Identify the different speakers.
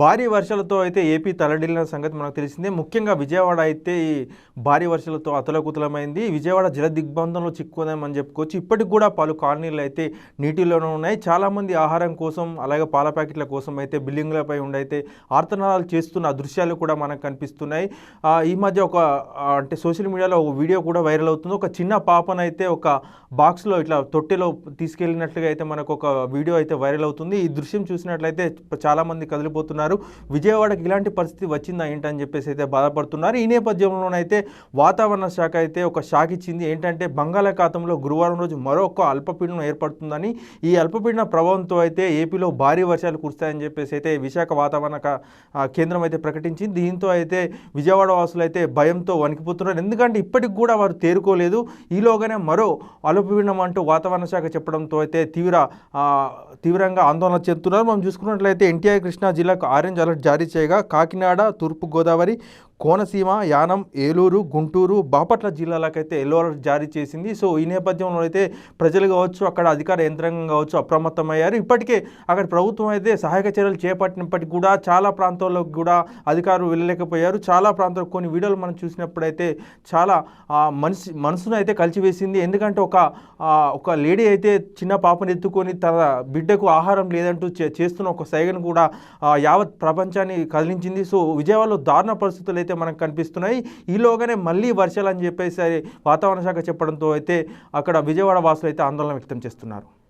Speaker 1: భారీ వర్షాలతో అయితే ఏపీ తలడిల్లిన సంగతి మనకు తెలిసిందే. ముఖ్యంగా విజయవాడ అయితే ఈ భారీ వర్షాలతో అతలకుతలమైంది. విజయవాడ జల దిగ్బంధంలో చిక్కుకుందామని చెప్పుకోవచ్చు. ఇప్పటికి కూడా పలు కాలనీలు అయితే నీటిలోనే ఉన్నాయి. చాలామంది ఆహారం కోసం అలాగే పాల ప్యాకెట్ల కోసం అయితే బిల్డింగ్లపై ఉండి అయితే ఆర్తనాదాలు చేస్తున్న దృశ్యాలు కూడా మనకు కనిపిస్తున్నాయి. ఈ మధ్య ఒక అంటే సోషల్ మీడియాలో ఒక వీడియో కూడా వైరల్ అవుతుంది. ఒక చిన్న పాపనైతే ఒక బాక్స్లో ఇట్లా తొట్టెలో తీసుకెళ్ళినట్లుగా అయితే మనకు ఒక వీడియో అయితే వైరల్ అవుతుంది. ఈ దృశ్యం చూసినట్లయితే చాలామంది కదిలిపోతున్నారు. విజయవాడకి ఇలాంటి పరిస్థితి వచ్చిందా ఏంటని చెప్పేసి అయితే బాధపడుతున్నారు. ఈ నేపథ్యంలోనైతే వాతావరణ శాఖ అయితే ఒక షాక్ ఇచ్చింది. ఏంటంటే బంగాళాఖాతంలో గురువారం రోజు మరొక అల్పపీడనం ఏర్పడుతుందని ఈ అల్పపీడన ప్రభావంతో అయితే ఏపీలో భారీ వర్షాలు కురుస్తాయని చెప్పేసి అయితే విశాఖ వాతావరణ కేంద్రం అయితే ప్రకటించింది. దీంతో అయితే విజయవాడ వాసులు అయితే భయంతో వణికిపోతున్నారు. ఎందుకంటే ఇప్పటికి కూడా వారు తేరుకోలేదు. ఈలోగానే మరో అల్పపీడనం అంటూ వాతావరణ శాఖ చెప్పడంతో అయితే తీవ్ర తీవ్రంగా ఆందోళన చెందుతున్నారు. మనం చూసుకున్నట్లయితే ఎన్టీఆర్ కృష్ణా జిల్లాకు ఆరెంజ్ అలర్ట్ జారీ చేయగా కాకినాడ తూర్పుగోదావరి కోనసీమ యానం ఏలూరు గుంటూరు బాపట్ల జిల్లాలకైతే ఎల్లో అలర్ట్ జారీ చేసింది. సో ఈ నేపథ్యంలో అయితే ప్రజలు కావచ్చు అక్కడ అధికార యంత్రాంగం కావచ్చు అప్రమత్తమయ్యారు. ఇప్పటికే అక్కడ ప్రభుత్వం అయితే సహాయక చర్యలు చేపట్టినప్పటికీ కూడా చాలా ప్రాంతాల్లో కూడా అధికారులు వెళ్ళలేకపోయారు. చాలా ప్రాంతాలు కొన్ని వీడియోలు మనం చూసినప్పుడైతే చాలా మనసు మనిషి మనసును అయితే కలిచివేసింది. ఎందుకంటే ఒక ఒక లేడీ అయితే చిన్న పాపను ఎత్తుకొని తన బిడ్డకు ఆహారం లేదంటూ చే- చేస్తున్న ఒక సైగను కూడా యావత్ ప్రపంచాన్ని కదిలించింది. సో విజయవాడలో దారుణ పరిస్థితులు అయితే మనకు కనిపిస్తున్నాయి. ఈలోగానే మళ్ళీ వర్షాలు అని చెప్పేసి వాతావరణ శాఖ చెప్పడంతో అయితే అక్కడ విజయవాడ వాసులు అయితే ఆందోళన వ్యక్తం చేస్తున్నారు.